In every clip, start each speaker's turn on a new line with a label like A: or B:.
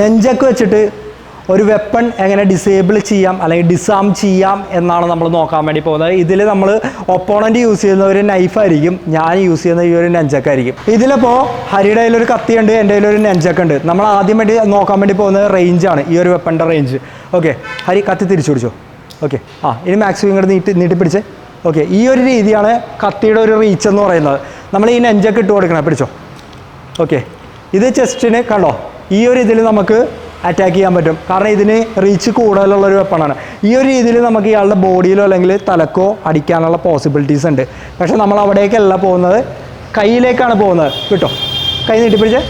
A: നെഞ്ചക്ക് വെച്ചിട്ട് ഒരു വെപ്പൺ എങ്ങനെ ഡിസേബിൾ ചെയ്യാം അല്ലെങ്കിൽ ഡിസാം ചെയ്യാം എന്നാണ് നമ്മൾ നോക്കാൻ വേണ്ടി പോകുന്നത്. ഇതിൽ നമ്മൾ ഒപ്പോണന്റ് യൂസ് ചെയ്യുന്ന ഒരു നൈഫായിരിക്കും ഞാൻ യൂസ് ചെയ്യുന്ന ഈ ഒരു നെഞ്ചക്കായിരിക്കും ഇതിലിപ്പോൾ ഹരിയുടെ കയ്യിലൊരു കത്തിയുണ്ട് എന്റെ കയ്യിലൊരു നെഞ്ചക്കുണ്ട് നമ്മൾ ആദ്യം വേണ്ടി നോക്കാൻ വേണ്ടി പോകുന്നത് റേഞ്ചാണ് ഈ ഒരു വെപ്പണിന്റെ റേഞ്ച് ഓക്കെ ഹരി കത്തി തിരിച്ചു പിടിച്ചോ. ഓക്കെ ആ ഇനി മാക്സിമം ഇങ്ങോട്ട് നീട്ടി നീട്ടിപ്പിടിച്ചേ. ഓക്കെ ഈ ഒരു രീതിയാണ് കത്തിയുടെ ഒരു റീച്ച് എന്ന് പറയുന്നത്. നമ്മൾ ഈ നെഞ്ചൊക്കെ ഇട്ട് കൊടുക്കണം പിടിച്ചോ. ഓക്കെ ഇത് ചെസ്റ്റിന് കണ്ടോ? ഈ ഒരു ഇതിൽ നമുക്ക് അറ്റാക്ക് ചെയ്യാൻ പറ്റും. കാരണം ഇതിന് റീച്ച് കൂടുതലുള്ള ഒരു വെപ്പണാണ് ഈ ഒരു രീതിയിൽ നമുക്ക് ഇയാളുടെ ബോഡിയിലോ അല്ലെങ്കിൽ തലക്കോ അടിക്കാനുള്ള പോസിബിലിറ്റീസ് ഉണ്ട്. പക്ഷേ നമ്മൾ അവിടേക്കല്ല പോകുന്നത്. കയ്യിലേക്കാണ് പോകുന്നത്. കിട്ടോ? കൈ നീട്ടിപ്പിടിച്ച്?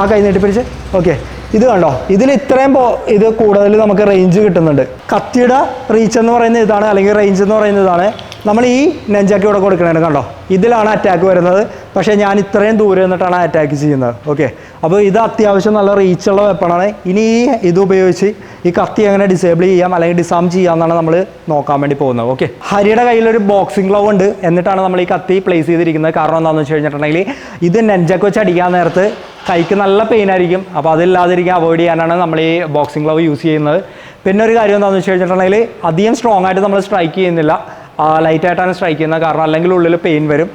A: ആ കൈ നീട്ടിപ്പിടിച്ച്? ഓക്കെ ഇത് കണ്ടോ? ഇതിൽ ഇത്രയും പോ ഇത് കൂടുതൽ നമുക്ക് റേഞ്ച് കിട്ടുന്നുണ്ട്. കത്തിയുടെ റീച്ച് എന്ന് പറയുന്ന ഇതാണ് അല്ലെങ്കിൽ റേഞ്ച് എന്ന് പറയുന്ന ഇതാണ്. നമ്മൾ ഈ നെഞ്ചാക്കി ഇവിടെ കൊടുക്കണത് കണ്ടോ? ഇതിലാണ് അറ്റാക്ക് വരുന്നത്. പക്ഷേ ഞാൻ ഇത്രയും ദൂരെ നിന്നിട്ടാണ് അറ്റാക്ക് ചെയ്യുന്നത്. ഓക്കെ അപ്പോൾ ഇത് അത്യാവശ്യം നല്ല റീച്ചുള്ള വെപ്പണാണ് ഇനി ഈ ഇത് ഉപയോഗിച്ച് ഈ കത്തി എങ്ങനെ ഡിസേബിൾ ചെയ്യാം അല്ലെങ്കിൽ ഡിസാം ചെയ്യാമെന്നാണ് നമ്മൾ നോക്കാൻ വേണ്ടി പോകുന്നത്. ഓക്കെ ഹരിയുടെ കയ്യിലൊരു ബോക്സിംഗ് ഗ്ലൗ ഉണ്ട്. എന്നിട്ടാണ് നമ്മൾ ഈ കത്തി പ്ലേസ് ചെയ്തിരിക്കുന്നത്. കാരണം എന്താണെന്ന് വെച്ച് കഴിഞ്ഞിട്ടുണ്ടെങ്കിൽ ഇത് നെഞ്ചൊക്കെ വെച്ച് അടിക്കാൻ നേരത്ത് കൈക്ക് നല്ല പെയിൻ ആയിരിക്കും. അപ്പോൾ അതില്ലാതിരിക്കാൻ അവോയ്ഡ് ചെയ്യാനാണ് നമ്മൾ ഈ ബോക്സിംഗ് ഗ്ലൗ യൂസ് ചെയ്യുന്നത്. പിന്നെ ഒരു കാര്യം എന്താണെന്ന് വെച്ച് കഴിഞ്ഞിട്ടുണ്ടെങ്കിൽ അധികം സ്ട്രോങ് ആയിട്ട് നമ്മൾ സ്ട്രൈക്ക് ചെയ്യുന്നില്ല. ലൈറ്റ് ആയിട്ടാണ് സ്ട്രൈക്ക് ചെയ്യുന്നത്. കാരണം അല്ലെങ്കിൽ ഉള്ളിൽ പെയിൻ വരും.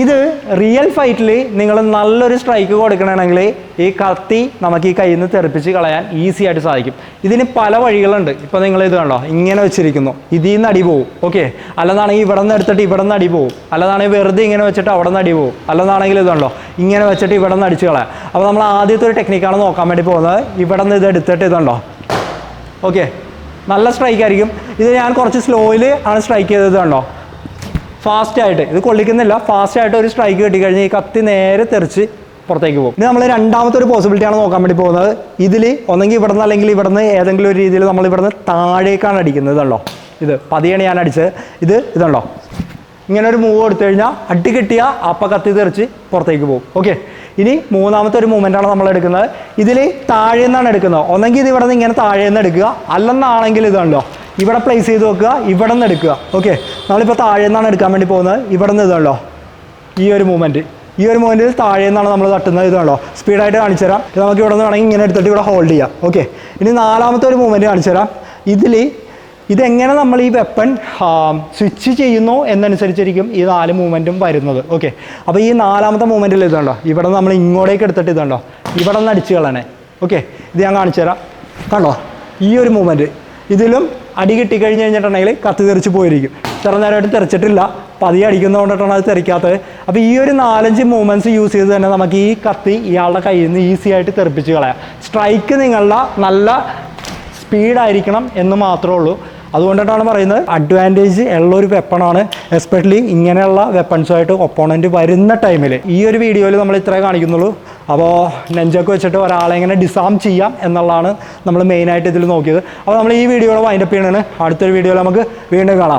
A: ഇത് റിയൽ ഫൈറ്റിൽ നിങ്ങൾ നല്ലൊരു സ്ട്രൈക്ക് കൊടുക്കണമെങ്കിൽ ഈ കത്തി നമുക്ക് ഈ കയ്യിൽ നിന്ന് തെറിപ്പിച്ച് കളയാൻ ഈസി ആയിട്ട് സാധിക്കും. ഇതിന് പല വഴികളുണ്ട്. ഇപ്പോൾ നിങ്ങൾ ഇത് കണ്ടോ? ഇങ്ങനെ വെച്ചിരിക്കുന്നു. ഇതിൽ നിന്ന് അടി പോവും. ഓക്കെ അല്ലെന്നാണെങ്കിൽ ഇവിടെ നിന്ന് എടുത്തിട്ട് ഇവിടെ നിന്ന് അടി പോവും. അല്ലെന്നാണെങ്കിൽ വെറുതെ ഇങ്ങനെ വെച്ചിട്ട് അവിടെ നിന്ന് അടി പോവും. അല്ലെന്നാണെങ്കിൽ ഇത് കണ്ടോ? ഇങ്ങനെ വെച്ചിട്ട് ഇവിടെ നിന്ന് അടിച്ച് കളയാം. അപ്പോൾ നമ്മൾ ആദ്യത്തെ ഒരു ടെക്നിക്കാണ് നോക്കാൻ വേണ്ടി പോകുന്നത്. ഇവിടെ നിന്ന് ഇത് എടുത്തിട്ട് ഇതുണ്ടോ ഓക്കെ നല്ല സ്ട്രൈക്ക് ആയിരിക്കും. ഇത് ഞാൻ കുറച്ച് സ്ലോയിൽ ആണ് സ്ട്രൈക്ക് ചെയ്തത് കണ്ടോ? ഫാസ്റ്റ് ആയിട്ട്. ഇത് കൊള്ളിക്കുന്നില്ല. ഫാസ്റ്റ് ആയിട്ട് ഒരു സ്ട്രൈക്ക് കിട്ടിക്കഴിഞ്ഞാൽ ഈ കത്തി നേരെ തെറിച്ച് പുറത്തേക്ക് പോകും. ഇത് നമ്മൾ രണ്ടാമത്തെ ഒരു പോസിബിലിറ്റിയാണ് നോക്കാൻ വേണ്ടി പോകുന്നത്. ഇതിൽ ഒന്നെങ്കിൽ ഇവിടുന്ന് അല്ലെങ്കിൽ ഇവിടുന്ന് ഏതെങ്കിലും ഒരു രീതിയിൽ നമ്മൾ ഇവിടുന്ന് താഴേക്കാണ് അടിക്കുന്നത് ഇതുണ്ടോ ഇത് പതിയാണ് ഞാൻ അടിച്ചത്. ഇത് ഇതുണ്ടോ? ഇങ്ങനെ ഒരു മൂവ് എടുത്തു കഴിഞ്ഞാൽ അടി കിട്ടിയ അപ്പ കത്തി തെറിച്ച് പുറത്തേക്ക് പോകും. ഓക്കെ ഇനി മൂന്നാമത്തെ ഒരു മൂവ്മെന്റ് ആണ് നമ്മൾ എടുക്കുന്നത്. ഇതിൽ താഴെ നിന്നാണ് എടുക്കുന്നത്. ഒന്നെങ്കിൽ ഇത് ഇവിടെ നിന്ന് ഇങ്ങനെ താഴെ നിന്ന് എടുക്കുക. അല്ലെന്നാണെങ്കിൽ ഇത് കണ്ടോ? ഇവിടെ പ്ലേസ് ചെയ്ത് വെക്കുക ഇവിടെ നിന്ന് എടുക്കുക. ഓക്കെ നമ്മളിപ്പോൾ താഴെ നിന്നാണ് എടുക്കാൻ വേണ്ടി പോകുന്നത്. ഇവിടെ നിന്ന് ഇതുണ്ടോ ഈ ഒരു മൂവ്മെന്റ് ഈ ഒരു മൂവ്മെന്റിൽ താഴെ നിന്നാണ് നമ്മൾ തട്ടുന്നത്. ഇതുണ്ടോ സ്പീഡായിട്ട് കാണിച്ചു തരാം. നമുക്ക് ഇവിടെ നിന്ന് വേണമെങ്കിൽ ഇങ്ങനെ എടുത്തിട്ട് ഇവിടെ ഹോൾഡ് ചെയ്യാം. ഓക്കെ ഇനി നാലാമത്തെ ഒരു മൂവ്മെന്റ് കാണിച്ചു തരാം. ഇതിൽ ഇതെങ്ങനെ നമ്മൾ ഈ വെപ്പൺ സ്വിച്ച് ചെയ്യുന്നു എന്നനുസരിച്ചിരിക്കും ഈ നാല് മൂവ്മെന്റും വരുന്നത്. ഓക്കെ അപ്പോൾ ഈ നാലാമത്തെ മൂവ്മെന്റിൽ ഇതുണ്ടോ? ഇവിടെ നമ്മൾ ഇങ്ങോട്ടേക്ക് എടുത്തിട്ട് ഇതുണ്ടോ? ഇവിടെ നിന്ന് അടിച്ച് കളയണേ. ഓക്കെ ഇത് ഞാൻ കാണിച്ചു തരാം. കണ്ടോ? ഈ ഒരു മൂവ്മെന്റ് ഇതിലും അടി കിട്ടി കിട്ടിക്കഴിഞ്ഞ് കഴിഞ്ഞിട്ടുണ്ടെങ്കിൽ കത്തി തെറിച്ച് പോയിരിക്കും. ഇത്ര നേരമായിട്ട് തെറിച്ചിട്ടില്ല. പതിയെ അടിക്കുന്നതുകൊണ്ടിട്ടാണ് അത് തെറിക്കാത്തത്. അപ്പോൾ ഈ ഒരു നാലഞ്ച് മൂവ്മെന്റ്സ് യൂസ് ചെയ്ത് തന്നെ നമുക്ക് ഈ കത്തി ഇയാളുടെ കയ്യിൽ നിന്ന് ഈസി ആയിട്ട് തെറിപ്പിച്ച് കളയാം. സ്ട്രൈക്ക് നിങ്ങളുടെ നല്ല സ്പീഡായിരിക്കണം എന്ന് മാത്രമേ ഉള്ളൂ. അതുകൊണ്ടിട്ടാണ് പറയുന്നത് അഡ്വാന്റേജ് ഉള്ള ഒരു വെപ്പണാണ് എസ്പെഷ്യലി ഇങ്ങനെയുള്ള വെപ്പൺസുമായിട്ട് ഒപ്പോണന്റ് വരുന്ന ടൈമിൽ ഈ ഒരു വീഡിയോയിൽ നമ്മൾ ഇത്രേ കാണിക്കുന്നുള്ളൂ. അപ്പോൾ നെഞ്ചൊക്കെ വെച്ചിട്ട് ഒരാളെ എങ്ങനെ ഡിസാം ചെയ്യാം എന്നുള്ളതാണ് നമ്മൾ മെയിനായിട്ട് ഇതിൽ നോക്കിയത്. അപ്പോൾ നമ്മൾ ഈ വീഡിയോയുടെ വൈൻഡപ്പ് ചെയ്യണമെന്ന് അടുത്തൊരു വീഡിയോയിൽ നമുക്ക് വീണ്ടും കാണാം.